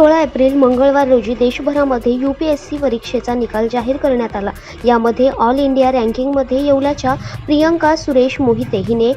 सोळा एप्रिल मंगळवार रोजी देशभरामध्ये यू पी एस सी परीक्षेचा निकाल जाहीर करण्यात आला. यामध्ये ऑल इंडिया रँकिंगमध्ये येवल्याच्या प्रियंका सुरेश मोहिते हिने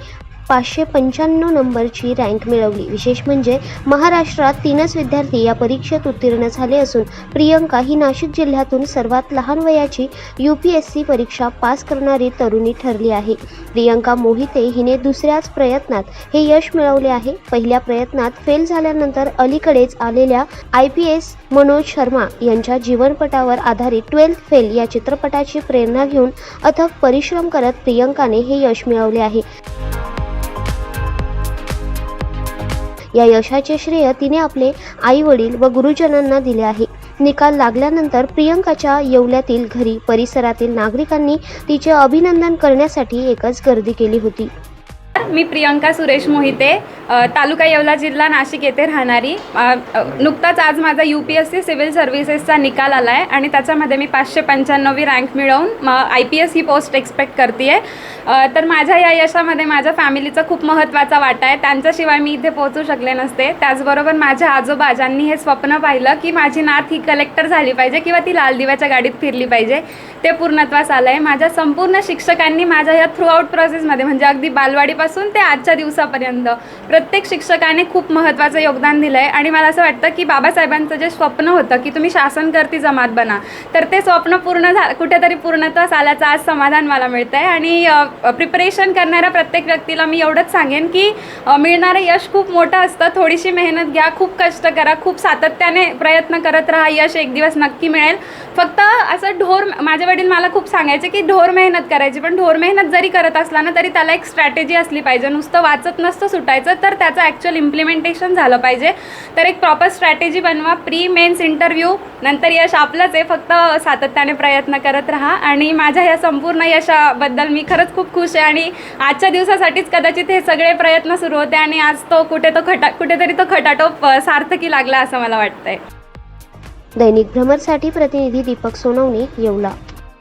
पाचशे पंच्याण्णव नंबरची रँक मिळवली. विशेष म्हणजे महाराष्ट्रात तीनच विद्यार्थी या परीक्षेत उत्तीर्ण झाले असून प्रियंका ही नाशिक जिल्ह्यातून सर्वात लहान वयाची यू पी एस सी परीक्षा पास करणारी तरुणी ठरली आहे. प्रियंका मोहिते हिने दुसऱ्याच प्रयत्नात हे यश मिळवले आहे. पहिल्या प्रयत्नात फेल झाल्यानंतर अलीकडेच आलेल्या I P S Manoj Sharma यांच्या जीवनपटावर आधारित ट्वेल्थ फेल या चित्रपटाची प्रेरणा घेऊन अथक परिश्रम करत प्रियंकाने हे यश मिळवले आहे. या यशाचे श्रेय तिने आपले आई वडील व गुरुजनांना दिले आहे. निकाल लागल्यानंतर प्रियंकाच्या येवल्यातील घरी परिसरातील नागरिकांनी तिचे अभिनंदन करण्यासाठी एकच गर्दी केली होती. मी प्रियंका सुरेश मोहिते तालुका येवला जिल्हा नाशिक येथे राहणारी. नुकताच आज माझा U P S C civil सर्व्हिसेसचा निकाल आला आहे आणि त्याच्यामध्ये मी पाचशे पंच्याण्णवी रँक मिळवून आय पी एस ही पोस्ट एक्सपेक्ट करते आहे तर माझ्या या यशामध्ये माझ्या फॅमिलीचा खूप महत्त्वाचा वाटा आहे. त्यांच्याशिवाय मी इथे पोहोचू शकले नसते. त्याचबरोबर माझ्या आजोबा ज्यांनी हे स्वप्न पाहिलं की माझी नात ही कलेक्टर झाली पाहिजे किंवा ती लाल दिव्याच्या गाडीत फिरली पाहिजे. ते पूर्णत्वास आलं आहे माझ्या संपूर्ण शिक्षकांनी माझ्या या थ्रूआउट प्रोसेसमध्ये म्हणजे अगदी बालवाडी बालवाडीपासून ते आजच्या दिवसापर्यंत. प्रत्येक शिक्षकाने खूप महत्त्वाचं योगदान दिलं आहे आणि मला असं वाटतं की बाबासाहेबांचं जे स्वप्न होतं की तुम्ही शासनकर्ती जमात बना. तर ते स्वप्न पूर्ण झा कुठेतरी पूर्णतः आल्याचं आज समाधान मला मिळतं आहे आणि प्रिपरेशन करणाऱ्या प्रत्येक व्यक्तीला मी एवढंच सांगेन की मिळणारं यश खूप मोठं असतं. थोडीशी मेहनत घ्या खूप कष्ट करा खूप सातत्याने प्रयत्न करत राहा. यश एक दिवस नक्की मिळेल. फक्त असं ढोर माझे वडील मला खूप सांगायचे की ढोर मेहनत करायची. पण ढोर मेहनत जरी करत असला ना तरी त्याला एक स्ट्रॅटेजी असली पाहिजे. नुसतं वाचत नसतं सुटायचं. तर त्याचं ॲक्च्युअल इम्प्लिमेंटेशन झालं पाहिजे. तर एक प्रॉपर स्ट्रॅटेजी बनवा. प्री मेन्स इंटरव्ह्यू नंतर यश आपलंच आहे. फक्त सातत्याने प्रयत्न करत राहा. आणि माझ्या या संपूर्ण यशाबद्दल मी खरंच खूप खुश आहे. आणि आजच्या दिवसासाठीच कदाचित हे सगळे प्रयत्न सुरू होते. आणि आज तो कुठे तो खटा कुठेतरी तो खटाटोप सार्थकी लागला असं मला वाटतंय. दैनिक भ्रमरसाठी प्रतिनिधी दीपक सोनवणे येवला.